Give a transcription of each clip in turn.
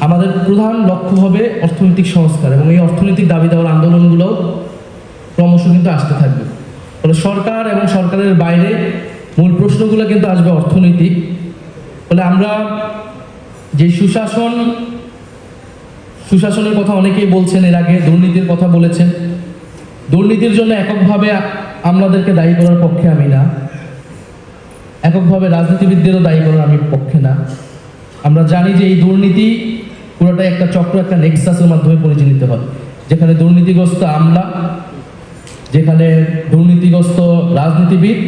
আমাদের প্রধান লক্ষ্য হবে অর্থনৈতিক সংস্কার এবং এই অর্থনৈতিক দাবি দেওয়ার আন্দোলনগুলো ক্রমশ কিন্তু আসতে থাকবে। ফলে সরকার এবং সরকারের বাইরে মূল প্রশ্নগুলো কিন্তু আসবে অর্থনৈতিক। ফলে আমরা যে সুশাসন, সুশাসনের কথা অনেকেই বলছেন, এর আগে দুর্নীতির কথা বলেছেন। দুর্নীতির জন্য এককভাবে আমলাদেরকে দায়ী করার পক্ষে আমি না। এককভাবে রাজনীতিবিদদেরও দায়ী করার আমি পক্ষে না। আমরা জানি যে এই দুর্নীতি পুরোটাই একটা চক্র, একটা নেক্সাসের মাধ্যমে পরিচালিত হয়। যেখানে দুর্নীতিগ্রস্ত আমলা, যেখানে দুর্নীতিগ্রস্ত রাজনীতিবিদ,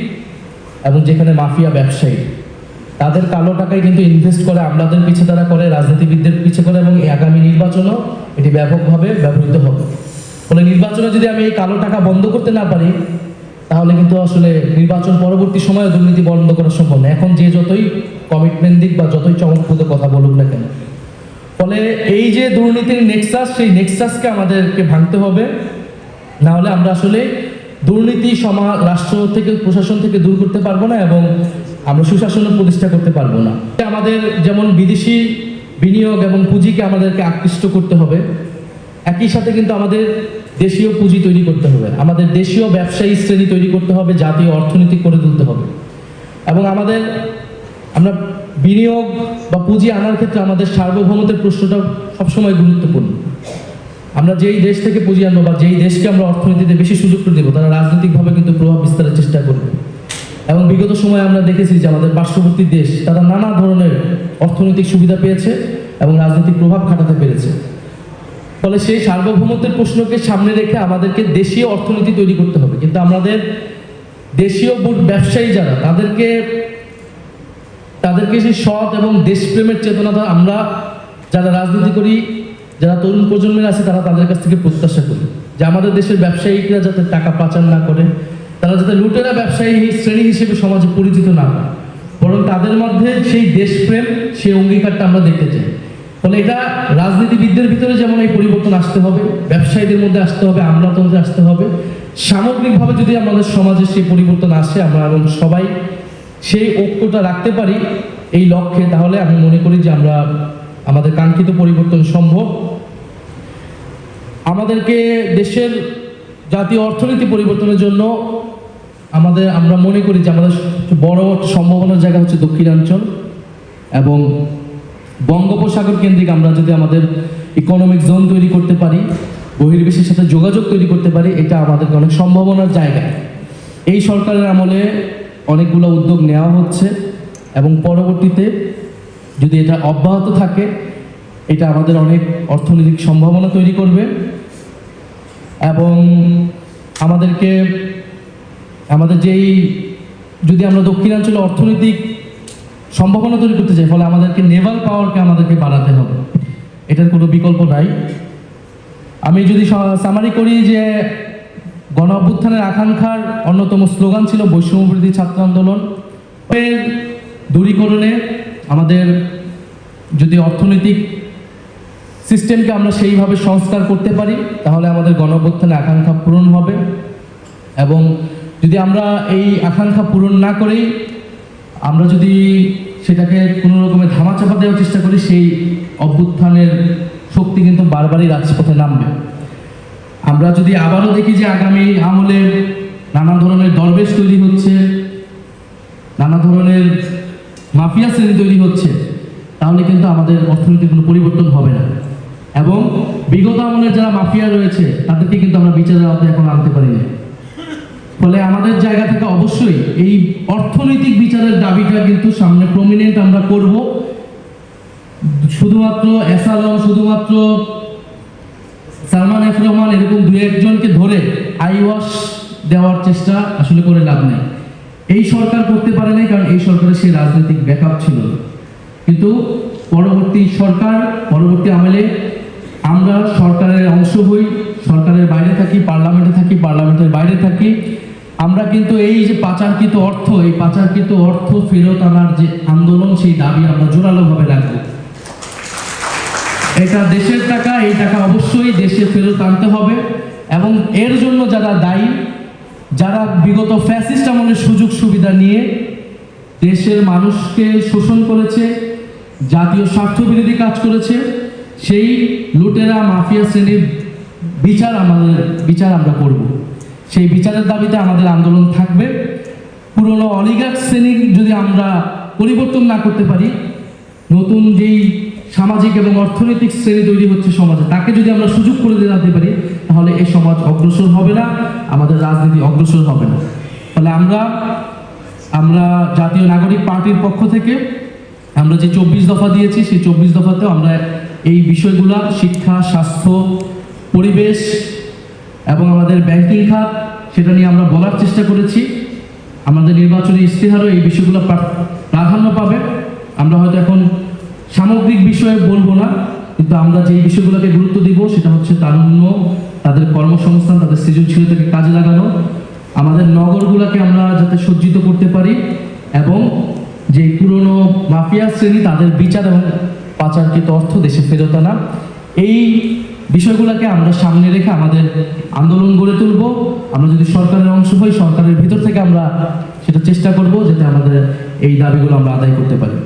এবং যেখানে মাফিয়া ব্যবসায়ী। তাদের কালো টাকায় কিন্তু ইনভেস্ট করে, আমলাদের পিছে তারা করে, রাজনীতিবিদদের পিছে করে, এবং আগামী নির্বাচনও এটি ব্যাপকভাবে ব্যবহৃত হবে। ফলে নির্বাচনে যদি আমি এই কালো টাকা বন্ধ করতে না পারি, তাহলে কিন্তু আসলে নির্বাচন পরবর্তী সময়ে দুর্নীতি বন্ধ করা সম্ভব না। এখন যে যতই কমিটমেন্ট দিক বা যতই চমকপ্রদ কথা বলুক না কেন ফলে এই যে দুর্নীতির নেক্সাস সেই নেক্সাসকে আমাদেরকে ভাঙতে হবে। না হলে আমরা আসলে দুর্নীতি সমাজ রাষ্ট্র থেকে, প্রশাসন থেকে দূর করতে পারব না এবং আমরা সুশাসনের প্রতিষ্ঠা করতে পারব না। আমাদের যেমন বিদেশি বিনিয়োগ এবং পুঁজিকে আমাদেরকে আকৃষ্ট করতে হবে, একই সাথে কিন্তু আমাদের দেশীয় পুঁজি তৈরি করতে হবে। আমাদের দেশীয় ব্যবসায়ী শ্রেণি তৈরি করতে হবে, জাতীয় অর্থনীতি করে তুলতে হবে। এবং আমাদের, আমরা বিনিয়োগ বা পুঁজি আনার ক্ষেত্রে আমাদের সার্বভৌমত্বের প্রশ্নটা সবসময় গুরুত্বপূর্ণ। আমরা যেই দেশ থেকে পুঁজি আনব বা যেই দেশকে আমরা অর্থনীতিতে বেশি সুযোগ করে দেবো, তারা রাজনৈতিকভাবে কিন্তু প্রভাব বিস্তারের চেষ্টা করবে। এবং বিগত সময়ে আমরা দেখেছি যে আমাদের পার্শ্ববর্তী দেশ, তারা নানা ধরনের অর্থনৈতিক সুবিধা পেয়েছে এবং রাজনৈতিক প্রভাব খাটাতে পেরেছে। ফলে সেই সার্বভৌমত্বের প্রশ্নকে সামনে রেখে আমাদেরকে দেশীয় অর্থনীতি তৈরি করতে হবে। কিন্তু আমাদের দেশীয় ব্যবসায়ী যারা, তাদেরকে তাদেরকে সেই সৎ এবং দেশপ্রেমের চেতনাটা আমরা যারা রাজনীতি করি, যারা তরুণ প্রজন্মের আছে, তারা তাদের কাছ থেকে প্রত্যাশা করি যে আমাদের দেশের ব্যবসায়িকরা যাতে টাকা পাচার না করে, তারা যাতে লুটেরা ব্যবসায়ী শ্রেণি হিসেবে সমাজে পরিচিত না হয়। বরং তাদের মধ্যে সেই দেশপ্রেম, সেই অঙ্গীকারটা আমরা দেখতে চাই। ফলে এটা রাজনীতিবিদদের ভিতরে যেমন এই পরিবর্তন আসতে হবে, ব্যবসায়ীদের মধ্যে আসতে হবে, আমলাতন্ত্রে আসতে হবে, সামগ্রিকভাবে যদি আমাদের সমাজে সেই পরিবর্তন আসে, আমরা এবং সবাই সেই ঐক্যটা রাখতে পারি এই লক্ষ্যে, তাহলে আমি মনে করি যে আমরা আমাদের কাঙ্ক্ষিত পরিবর্তন সম্ভব। আমাদেরকে দেশের জাতীয় অর্থনীতি পরিবর্তনের জন্য আমাদের, আমরা মনে করি যে আমাদের বড় সম্ভাবনার জায়গা হচ্ছে দক্ষিণাঞ্চল এবং বঙ্গোপসাগর কেন্দ্রিক আমরা যদি আমাদের ইকোনমিক জোন তৈরি করতে পারি, বহির্বিশ্বের সাথে যোগাযোগ তৈরি করতে পারি, এটা আমাদেরকে অনেক সম্ভাবনার জায়গা। এই সরকারের আমলে অনেকগুলো উদ্যোগ নেওয়া হচ্ছে এবং পরবর্তীতে যদি এটা অব্যাহত থাকে, এটা আমাদের অনেক অর্থনৈতিক সম্ভাবনা তৈরি করবে এবং আমাদেরকে, আমাদের যেই, যদি আমরা দক্ষিণাঞ্চলে অর্থনৈতিক সম্ভাবনা তৈরি করতে চাই, ফলে আমাদেরকে নেভাল পাওয়ারকে আমাদেরকে বাড়াতে হবে। এটার কোনো বিকল্প নাই। আমি যদি সামারি করি যে গণ অভ্যুত্থানের আকাঙ্ক্ষার অন্যতম স্লোগান ছিল বৈষম্যবিরোধী ছাত্র আন্দোলন। দূরীকরণে আমাদের যদি অর্থনৈতিক সিস্টেমকে আমরা সেইভাবে সংস্কার করতে পারি, তাহলে আমাদের গণ অভ্যুত্থানের আকাঙ্ক্ষা পূরণ হবে। এবং যদি আমরা এই আকাঙ্ক্ষা পূরণ না করেই আমরা যদি সেটাকে কোনো রকমে ধামাচাপা দেওয়ার চেষ্টা করি, সেই অভ্যুত্থানের শক্তি কিন্তু বারবারই রাজপথে নামবে। আমরা যদি আবারও দেখি যে আগামী আমলে নানা ধরনের দরবেশ তৈরি হচ্ছে নানা ধরনের মাফিয়া শ্রেণি তৈরি হচ্ছে, তাহলে কিন্তু আমাদের অর্থনীতির কোনো পরিবর্তন হবে না। এবং বিগত আমলের যারা মাফিয়া রয়েছে, তাদেরকে কিন্তু আমরা বিচারের আওতায় এখন আনতে পারি না ফলে আমাদের জায়গা থেকে অবশ্যই এই অর্থনৈতিক বিচারের দাবিটা কিন্তু সামনে প্রমিনেন্ট আমরা করব। শুধুমাত্র এসালম শুধুমাত্র সালমান এফ রহমান এরকম দু একজনকে ধরে আই ওয়াশ দেওয়ার চেষ্টা আসলে করে লাভ নেই। এই সরকার করতে পারে নাই কারণ এই সরকারের সেই রাজনৈতিক ব্যাকআপ ছিল। কিন্তু পরবর্তী সরকার, পরবর্তী আমলে আমরা সরকারের অংশ হই, সরকারের বাইরে থাকি, পার্লামেন্টে থাকি, পার্লামেন্টের বাইরে থাকি। আমরা কিন্তু এই যে পাচারকৃত অর্থ, এই পাচারকৃত অর্থ ফেরত আনার যে আন্দোলন, সেই দাবি আমরা জোরালোভাবে রাখব। এটা দেশের টাকা, এই টাকা অবশ্যই দেশে ফেরত আনতে হবে। এবং এর জন্য যারা দায়ী, যারা বিগত ফ্যাসিস্ট আমলের সুযোগ সুবিধা নিয়ে দেশের মানুষকে শোষণ করেছে, জাতীয় স্বার্থ বিরোধী কাজ করেছে, সেই লুটেরা মাফিয়া শ্রেণির বিচার আমাদের, বিচার আমরা করব। সেই বিচারের দাবিতে আমাদের আন্দোলন থাকবে। পুরনো অলিগার শ্রেণি যদি আমরা পরিবর্তন না করতে পারি, নতুন যেই সামাজিক এবং অর্থনৈতিক শ্রেণি তৈরি হচ্ছে সমাজে। তাকে যদি আমরা সুযোগ করে দিতে পারি, তাহলে এই সমাজ অগ্রসর হবে না, আমাদের রাজনীতি অগ্রসর হবে না। তাহলে আমরা আমরা জাতীয় নাগরিক পার্টির পক্ষ থেকে আমরা যে চব্বিশ দফা দিয়েছি, সেই চব্বিশ দফাতেও আমরা এই বিষয়গুলা, শিক্ষা, স্বাস্থ্য, পরিবেশ এবং আমাদের ব্যাংকিং খাত, সেটা নিয়ে আমরা বলার চেষ্টা করেছি। আমাদের নির্বাচনী ইশতেহারও এই বিষয়গুলো প্রাধান্য পাবে। আমরা হয়তো এখন সামগ্রিক বিষয়ে বলব না, কিন্তু আমরা যে বিষয়গুলোকে গুরুত্ব দিব সেটা হচ্ছে তারুণ্য, তাদের কর্মসংস্থান, তাদের সৃজনশীলতাকে কাজে লাগানো, আমাদের নগরগুলোকে আমরা যাতে সজ্জিত করতে পারি এবং যে পুরনো মাফিয়া শ্রেণি, তাদের বিচার এবং পাচারকৃত অর্থ দেশে ফেরত আনা, এই বিষয়গুলোকে আমরা সামনে রেখে আমাদের আন্দোলন গড়ে তুলব। আমরা যদি সরকারের অংশ হই, সরকারের ভিতর থেকে আমরা সেটা চেষ্টা করব, যাতে আমাদের এই দাবিগুলো আমরা আদায় করতে পারি।